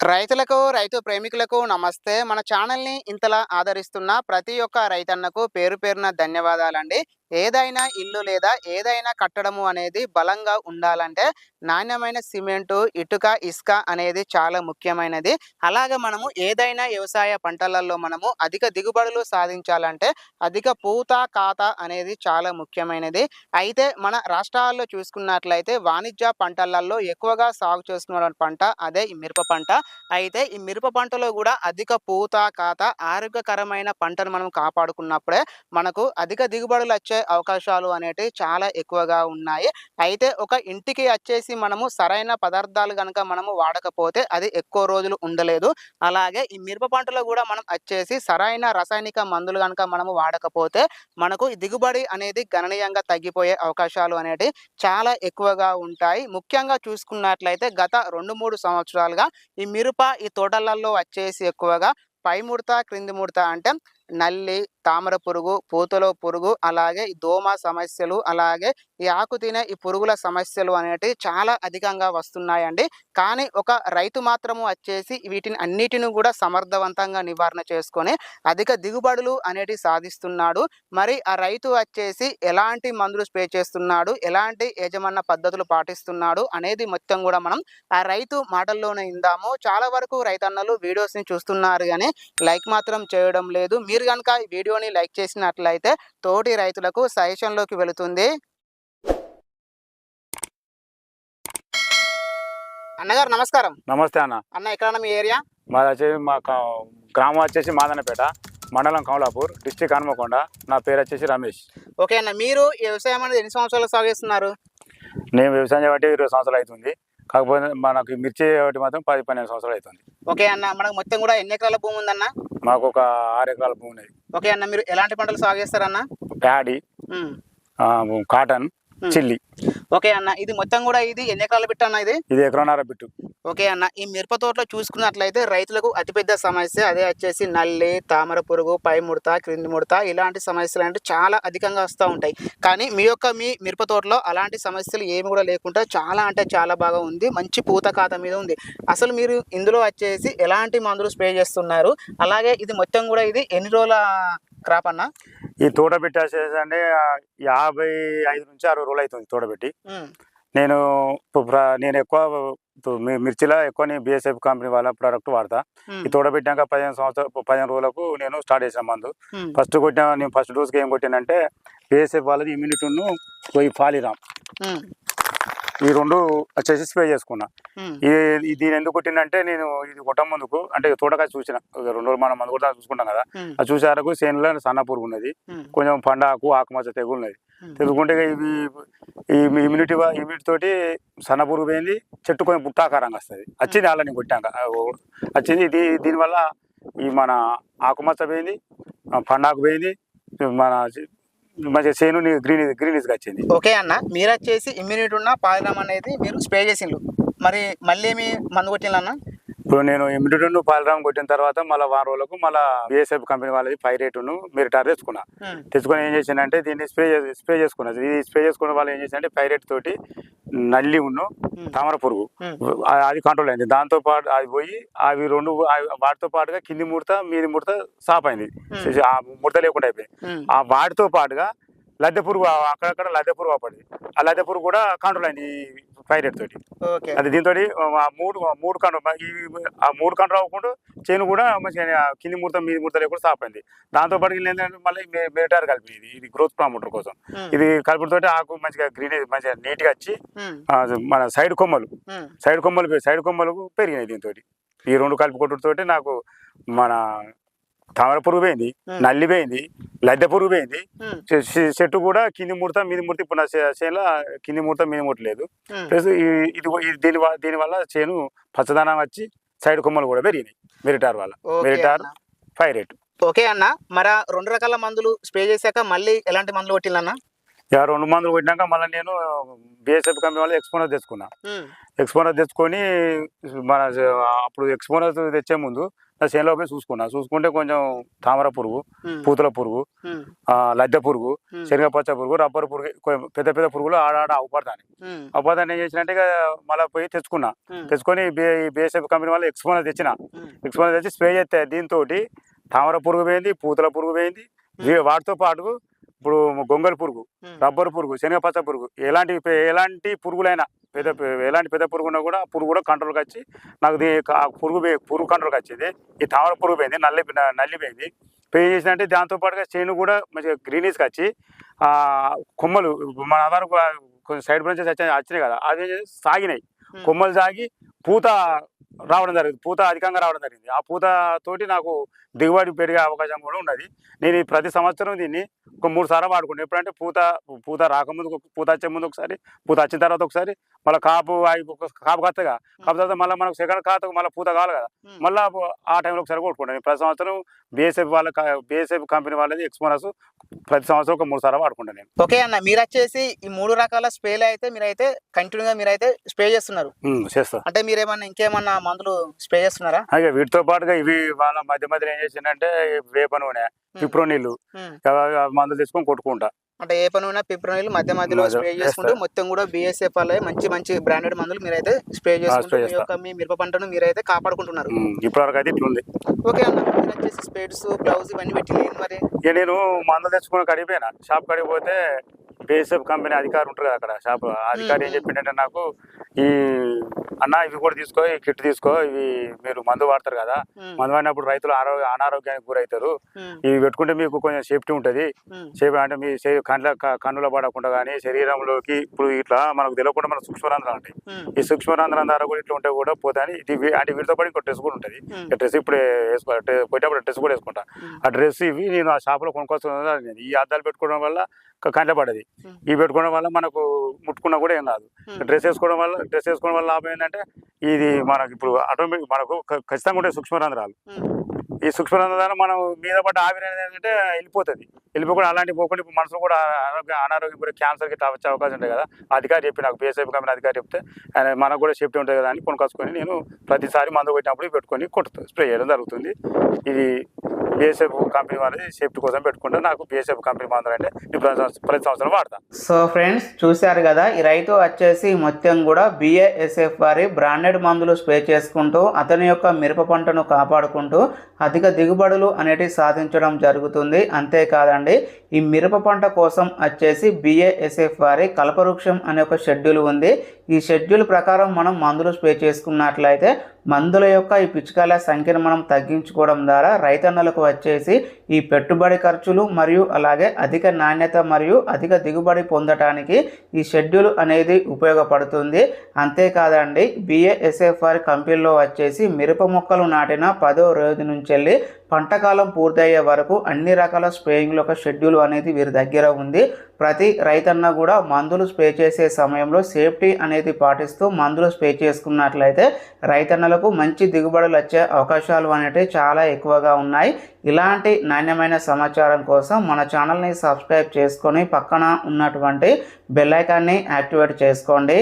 రైతులకు రైతు ప్రేమికులకు నమస్తే. మన ఛానల్ని ఇంతలా ఆదరిస్తున్న ప్రతి ఒక్క రైతన్నకు పేరు పేరున ధన్యవాదాలండి. ఏదైనా ఇల్లు లేదా ఏదైనా కట్టడము అనేది బలంగా ఉండాలంటే నాణ్యమైన సిమెంటు ఇటుక ఇసుక అనేది చాలా ముఖ్యమైనది. అలాగే మనము ఏదైనా వ్యవసాయ పంటలలో మనము అధిక దిగుబడులు సాధించాలంటే అధిక పూత కాత అనేది చాలా ముఖ్యమైనది. అయితే మన రాష్ట్రాల్లో చూసుకున్నట్లయితే వాణిజ్య పంటలలో ఎక్కువగా సాగు చేస్తున్న పంట అదే ఈ మిరప పంట. అయితే ఈ మిరప పంటలో కూడా అధిక పూత కాత ఆరోగ్యకరమైన పంటను మనం కాపాడుకున్నప్పుడే మనకు అధిక దిగుబడులు వచ్చే అవకాశాలు అనేటివి చాలా ఎక్కువగా ఉన్నాయి. అయితే ఒక ఇంటికి వచ్చేసి మనము సరైన పదార్థాలు కనుక మనము వాడకపోతే అది ఎక్కువ రోజులు ఉండలేదు. అలాగే ఈ మిరప పంటలో కూడా మనం వచ్చేసి సరైన రసాయనిక మందులు కనుక మనము వాడకపోతే మనకు దిగుబడి అనేది గణనీయంగా తగ్గిపోయే అవకాశాలు అనేటివి చాలా ఎక్కువగా ఉంటాయి. ముఖ్యంగా చూసుకున్నట్లయితే గత రెండు మూడు సంవత్సరాలుగా ఈ మిరప ఈ తోటలలో వచ్చేసి ఎక్కువగా పై ముడత క్రింది ముడత అంటే నల్లి తామర పురుగు పూతలో పురుగు అలాగే దోమ సమస్యలు అలాగే ఈ ఆకు తినే ఈ పురుగుల సమస్యలు అనేటివి చాలా అధికంగా వస్తున్నాయండి. కానీ ఒక రైతు మాత్రము వచ్చేసి వీటిని అన్నిటిని కూడా సమర్థవంతంగా నివారణ చేసుకొని అధిక దిగుబడులు అనేటివి సాధిస్తున్నాడు. మరి ఆ రైతు వచ్చేసి ఎలాంటి మందులు స్ప్రే చేస్తున్నాడు ఎలాంటి యజమాన పద్ధతులు పాటిస్తున్నాడు అనేది మొత్తం కూడా మనం ఆ రైతు మాటల్లోనే ఇందాము చాలా వరకు రైతన్నలు వీడియోస్ని చూస్తున్నారు కానీ లైక్ మాత్రం చేయడం లేదు. మీరు కనుక ఈ వీడియోని లైక్ చేసినట్లయితే తోటి రైతులకు సజెషన్లోకి వెళుతుంది. అన్నగారు నమస్కారం. నమస్తే అన్న. అన్న ఎక్కడ మీ ఏరియా? మాది వచ్చేసి మా గ్రామం వచ్చేసి మాదనపేట మండలం కమలాపూర్ డిస్టిక్ హనుమకొండ. నా పేరు వచ్చేసి రమేష్. ఓకే అన్న మీరు వ్యవసాయం అనేది ఎన్ని సంవత్సరాలు సాగు చేస్తున్నారు నేను వ్యవసాయం చేయబట్టి ఇరవై సంవత్సరాలు అవుతుంది. కాకపోతే మనకు మిర్చి చేయబట్టి మాత్రం పది పన్నెండు సంవత్సరాలు అవుతుంది. ఓకే అన్న మనకు మొత్తం కూడా ఎన్ని ఎకరాల భూమి ఉందన్న? మాకు ఒక ఆరు ఎకరాల భూమి ఉన్నది. ఓకే అన్న మీరు ఎలాంటి పంటలు సాగు చేస్తారన్న? Paddy cotton. చిల్లి. ఓకే అన్న ఇది మొత్తం కూడా ఇది ఎన్ని ఎకరాలు బిట్ట అన్న ఇది? ఇది ఎకరన్నర బిట్టు. ఓకే అన్న. ఈ మిరప తోటలో చూసుకున్నట్లయితే రైతులకు అతిపెద్ద సమస్య అదే వచ్చేసి నల్లి తామర పురుగు పై ముడత క్రింది ముడత ఇలాంటి సమస్యలు అంటే చాలా అధికంగా వస్తూ ఉంటాయి. కానీ మీ యొక్క మీ మిరప తోటలో అలాంటి సమస్యలు ఏమి కూడా లేకుండా చాలా అంటే చాలా బాగా ఉంది. మంచి పూత ఖాతా మీద ఉంది. అసలు మీరు ఇందులో వచ్చేసి ఎలాంటి మందులు స్ప్రే చేస్తున్నారు? అలాగే ఇది మొత్తం కూడా ఇది ఎన్ని రోజుల క్రాప్ అన్న? ఈ తోట పెట్టి వచ్చేసి అంటే యాభై ఐదు నుంచి అరవై రోజులు అవుతుంది తోట పెట్టి నేను నేను ఎక్కువ మిర్చిలో ఎక్కువ నేను బిఎస్ఎఫ్ కంపెనీ వాళ్ళ ప్రోడక్ట్ వాడతా. ఈ తోట పెట్టాక పదిహేను సంవత్సరాలు పదిహేను రోజులకు నేను స్టార్ట్ చేసిన మందు. ఫస్ట్ కొట్టిన నేను ఫస్ట్ డోస్కి ఏం కొట్టానంటే బిఎస్ఎఫ్ వాళ్ళది ఇమ్యూనిటీను పోయి ఫాలిరామ్ ఈ రెండు వచ్చేసి స్ప్రే చేసుకున్నా. ఇది ఇది దీని ఎందుకు కొట్టిందంటే నేను ఇది కొట్ట ముందుకు అంటే తోటకాయ చూసిన రెండు రోజులు మనం మందు కూడా చూసుకుంటాం కదా. అది చూసేవరకు చేనులో సన్న పురుగు ఉన్నది. కొంచెం పండాకు ఆకుమచ్చ తెగులు ఉన్నది. తెలుసుకుంటే ఇవి ఈ ఇమ్యూనిటీ ఇమ్యూనిటీ తోటి సన్న పురుగు పోయింది చెట్టు కొంచెం బుట్టాకారంగా వస్తుంది. వచ్చింది నేను కొట్టాక. వచ్చింది. ఇది దీనివల్ల ఈ మన ఆకుమచ్చ పోయింది పండాకు పోయింది మన మంచిగా చేను గ్రీన్ గ్రీనిష్గా వచ్చింది. ఓకే అన్న మీరు వచ్చేసి ఇమ్యూనిటీ ఉన్న పాలనం అనేది మీరు స్ప్రే చేసిండ్రు. మరి మళ్ళీ ఏమి మందు కొట్టిండ్రు ఇప్పుడు నేను ఇమ్యూనిటీ పాలరామ్ కొట్టిన తర్వాత మళ్ళీ వారం రోజులకు మళ్ళీ బిఎస్ఎఫ్ కంపెనీ వాళ్ళది పైరేటును మెరిటార్ తెచ్చుకున్నా. తెచ్చుకొని ఏం చేసిందంటే దీన్ని స్ప్రే స్ప్రే చేసుకున్నా. ఇది స్ప్రే చేసుకున్న వాళ్ళు ఏం చేసిందంటే పైరేట్ తోటి నల్లి ఉన్ను తామర పురుగు. ఆ- అది కంట్రోల్ అయింది. దాంతో పాటు అది పోయి అవి రెండు వాటితో పాటుగా కింది ముడత మీది ముడత సాప్ అయింది. Hmm. ఆ ముడత లేకుండా అయిపోయింది. ఆ వాటితో పాటుగా లద్దె పురుగు అక్కడక్కడ లద్దె పురుగు పడింది ఆ లద్దె పురుగు కూడా కంట్రోల్ అయింది ఈ పైరేట్ తోటి. అది దీంతో మూడు మూడు కంట్రోల్ ఈ ఆ మూడు కంట్రోల్ అవ్వకుండా చేను కూడా మంచిగా కింది ముడత మీది ముడత లేకుండా సాప్ అయింది. దాంతో పాటు ఏంటంటే మళ్ళీ మెరిటార్ కలిపి ఇది ఇది గ్రోత్ ప్రామోటర్ కోసం. ఇది కలుపుతోటి ఆకు మంచిగా గ్రీన్ మంచిగా నీట్గా వచ్చి ఆ, మన సైడ్ కొమ్మలు. సైడ్ కొమ్మలు సైడ్ కొమ్మలు పెరిగినాయి దీంతో ఈ రెండు కలిపి కొట్టుతోటి నాకు మన తామర పురుగు పోయింది నల్లి పోయింది లద్దె పురుగు పోయింది. చెట్టు కూడా కింది ముడత మీది ముడత ఇప్పుడు నా చేనులో కింది ముడత మీది ముడత లేదు. ప్లస్ ఇది దీని వల్ల దీని వల్ల చేను పచ్చదనం వచ్చి సైడ్ కొమ్మలు కూడా పెరిగినాయి మెరిటార్ వల్ల. మెరిటార్ ఫైవ్ రేట్ ఓకే అన్న. మరి రెండు రకాల మందులు స్ప్రే చేశాక మళ్ళీ ఎలాంటి మందులు కొట్టిందన్న ఇక రెండు మందులు కొట్టినాక మళ్ళీ నేను బిఎస్ఎఫ్ కంపెనీ వాళ్ళు ఎక్స్పోనర్ తెచ్చుకున్నా. ఎక్స్పోనర్ తెచ్చుకొని మన అప్పుడు ఎక్స్పోనర్ తెచ్చే ముందు నా చేనులో పోయి చూసుకున్నా. చూసుకుంటే కొంచెం తామర పురుగు పూతల పురుగు లద్దె పురుగు శనగపచ్చ పురుగు రబ్బర్ పురుగు పెద్ద పెద్ద పురుగులు ఆడాడ అవపడతాను అవపడతాను ఏం చేసినట్టే మళ్ళీ పోయి తెచ్చుకున్నా. తెచ్చుకొని బిఎస్ఎఫ్ కంపెనీ వాళ్ళు ఎక్స్పోనర్ తెచ్చిన. ఎక్స్పోనర్ తెచ్చి స్ప్రే చేస్తే దీంతో తామర పురుగు పోయింది పూతల పురుగు పోయింది వాటితో పాటు ఇప్పుడు గొంగళి పురుగు రబ్బర్ పురుగు శనగపచ్చ పురుగు ఎలాంటి ఎలాంటి పురుగులైనా పెద్ద ఎలాంటి పెద్ద పురుగు ఉన్నా కూడా పురుగు కూడా కంట్రోల్కి వచ్చి నాకు పురుగు పురుగు కంట్రోల్కి వచ్చింది. ఈ తామర పురుగు పోయింది నల్లి న- నల్లి పోయింది. పే చేసినట్టే దాంతో పాటుగా చేను కూడా మంచిగా గ్రీనీస్కి వచ్చి ఆ కొమ్మలు మన ఆధార్ కొంచెం సైడ్ బ్రాంచెస్ వచ్చినాయి కదా అది సాగినాయి. కొమ్మలు సాగి పూత రావడం జరిగింది. పూత అధికంగా రావడం జరిగింది. ఆ పూత తోటి నాకు దిగుబడి పెరిగే అవకాశం కూడా ఉన్నది. నేను ఈ ప్రతి సంవత్సరం దీన్ని ఒక మూడు సార్లు వాడుకుంటాను ఎప్పుడంటే పూత పూత రాకముందు పూత వచ్చే ముందు ఒకసారి పూత వచ్చిన తర్వాత ఒకసారి మళ్ళీ కాపు కాపు కత్తగా. కాపు తర్వాత మళ్ళీ మనకు సెకండ్ ఖాతాకు మళ్ళీ పూత కావాలి కదా. మళ్ళీ ఆ టైంలో ఒకసారి కొట్టుకుంటాను ప్రతి సంవత్సరం బిఎస్ఎఫ్ వాళ్ళ బిఎస్ఎఫ్ కంపెనీ వాళ్ళది ఎక్స్పోనస్ ప్రతి సంవత్సరం ఒక మూడు సార్లు వాడుకుంటాను నేను. ఓకే అన్న మీరు వచ్చేసి ఈ మూడు రకాల స్ప్రేలు అయితే మీరైతే కంటిన్యూగా మీరైతే స్ప్రే చేస్తున్నారు. ఉమ్, చేస్తా. అంటే మీరేమన్నా ఇంకేమన్నా మందులు స్ప్రే చేస్తున్నారా? అలాగే వీటితో పాటుగా ఇవి వాళ్ళ మధ్య మధ్యలో ఏం చేసిందంటే వేప నూనె పిప్రో నీళ్ళు. అవి మందులు తెచ్చుకొని కొట్టుకుంటా. అంటే ఏ పని ఉన్నా పిప్రనీళ్ళు మధ్య మధ్యలో మధ్య- స్ప్రే చేసుకుంటూ. మొత్తం కూడా బిఎస్ఎఫ్ వాళ్ళే మంచి మంచి బ్రాండెడ్ మందులు మీరైతే స్ప్రే చేసుకుంటూ స్ప్రే మీ చేస్తా. యొక్క మీ మిరప పంటను మీరైతే కాపాడుకుంటున్నారు. ఇప్పటివరకు అయితే ఇట్లుంది ఓకే అన్న. మీరు వచ్చేసి స్పేడ్స్ గ్లౌజ్ ఇవన్నీ పెట్టి లేదు మరి? ఇక నేను మందులు తెచ్చుకుని కడిగిపోయినా. షాప్ కడిగి పోతే బిఎస్ఎఫ్ కంపెనీ అధికారి ఉంటారు కదా అక్కడ. షాప్ అధికారి ఏం చెప్పిండంటే నాకు ఈ అన్న ఇవి కూడా తీసుకో ఈ కిట్ తీసుకో ఇవి మీరు మందు వాడతారు కదా. మందు వాడినప్పుడు రైతులు ఆరోగ్య అనారోగ్యానికి గురవుతారు ఇవి పెట్టుకుంటే మీకు కొంచెం సేఫ్టీ ఉంటుంది. సేఫ్ అంటే మీ కండ్ల కన్నుల పడకుండా కానీ శరీరంలోకి ఇప్పుడు ఇట్లా మనకు తెలియకుండా మన సూక్ష్మరంధ్రాలు ఉంటాయి ఈ సూక్ష్మరంధ్రం ద్వారా కూడా ఇట్లా ఉంటే కూడా పోతాని ఇది అంటే వీటితో పాటు ఇంకో డ్రెస్ కూడా ఉంటుంది. డ్రెస్ ఇప్పుడు వేసుకో డ్రె- పోయేటప్పుడు డ్రెస్ కూడా వేసుకుంటా. ఆ డ్రెస్ ఇవి నేను ఆ షాప్లో కొనుక్కొస్తున్నా ఈ అద్దాలు పెట్టుకోవడం వల్ల కండ్ల పడది. ఇవి పెట్టుకోవడం వల్ల మనకు ముట్టుకున్నా కూడా ఏం కాదు డ్రెస్ వేసుకోవడం వల్ల డ్రెస్ వేసుకోవడం వల్ల లాభం ఏంటంటే ఇది మనకి ఇప్పుడు ఆటోమేటిక్ మనకు ఖచ్చితంగా ఉండే సూక్ష్మరంధ్రాలు. ఈ సూక్ష్మరంధ్రాలు మనం మీద పడ్డ ఆవిరి అనేది ఏంటంటే వెళ్ళిపోతుంది. వెళ్ళిపోకుండా అలాంటి పోకుండా ఇప్పుడు మనసులో కూడా ఆరోగ్య అనారోగ్యం కూడా క్యాన్సర్కి వచ్చే అవకాశం ఉంటుంది కదా. అధికారి చెప్పి నాకు బిఎస్ఎఫ్ కంపెనీ అధికారి చెప్తే ఆయన మనకు కూడా సేఫ్టీ ఉంటుంది కదా అని కొనుక్కొచ్చుకొని నేను ప్రతిసారి మందు కొట్టినప్పుడు పెట్టుకొని కొట్టు స్ప్రే చేయడం జరుగుతుంది. ఇది బిఎస్ఎఫ్ కంపెనీ వాళ్ళది సేఫ్టీ కోసం పెట్టుకుంటే నాకు బిఎస్ఎఫ్ కంపెనీ మందులు అంటే ప్రతి సంవత్సరం- వాడతాను సో ఫ్రెండ్స్ చూశారు కదా ఈ రైతు వచ్చేసి మొత్తం కూడా బిఏఎస్ఎఫ్ వారి బ్రాండెడ్ మందులు స్ప్రే చేసుకుంటూ అతని యొక్క మిరప పంటను కాపాడుకుంటూ అధిక దిగుబడులు అనేటివి సాధించడం జరుగుతుంది. అంతేకాదండి ఈ మిరప పంట కోసం వచ్చేసి బిఏఎస్ఎఫ్ వారి కల్పవృక్షం అనే ఒక షెడ్యూల్ ఉంది. ఈ షెడ్యూల్ ప్రకారం మనం మందులు స్ప్రే చేసుకున్నట్లయితే మందుల యొక్క ఈ పిచికాల సంఖ్యను మనం తగ్గించుకోవడం ద్వారా రైతన్నలకు వచ్చేసి ఈ పెట్టుబడి ఖర్చులు మరియు అలాగే అధిక నాణ్యత మరియు అధిక దిగుబడి పొందటానికి ఈ షెడ్యూల్ అనేది ఉపయోగపడుతుంది. అంతేకాదండి బిఏఎస్ఎఫ్ కంపెనీలో వచ్చేసి మిరప మొక్కలు నాటిన పదో రోజు నుంచి వెళ్ళి పంటకాలం పూర్తయ్యే వరకు అన్ని రకాల స్ప్రేయింగ్ల యొక్క షెడ్యూల్ అనేది వీరి దగ్గర ఉంది. ప్రతి రైతన్న కూడా మందులు స్ప్రే చేసే సమయంలో సేఫ్టీ అనేది పాటిస్తూ మందులు స్ప్రే చేసుకున్నట్లయితే రైతన్నలకు మంచి దిగుబడులు వచ్చే అవకాశాలు అనేటివి చాలా ఎక్కువగా ఉన్నాయి. ఇలాంటి నాణ్యమైన సమాచారం కోసం మన ఛానల్ని సబ్స్క్రైబ్ చేసుకొని పక్కన ఉన్నటువంటి బెల్లైకాన్ని యాక్టివేట్ చేసుకోండి.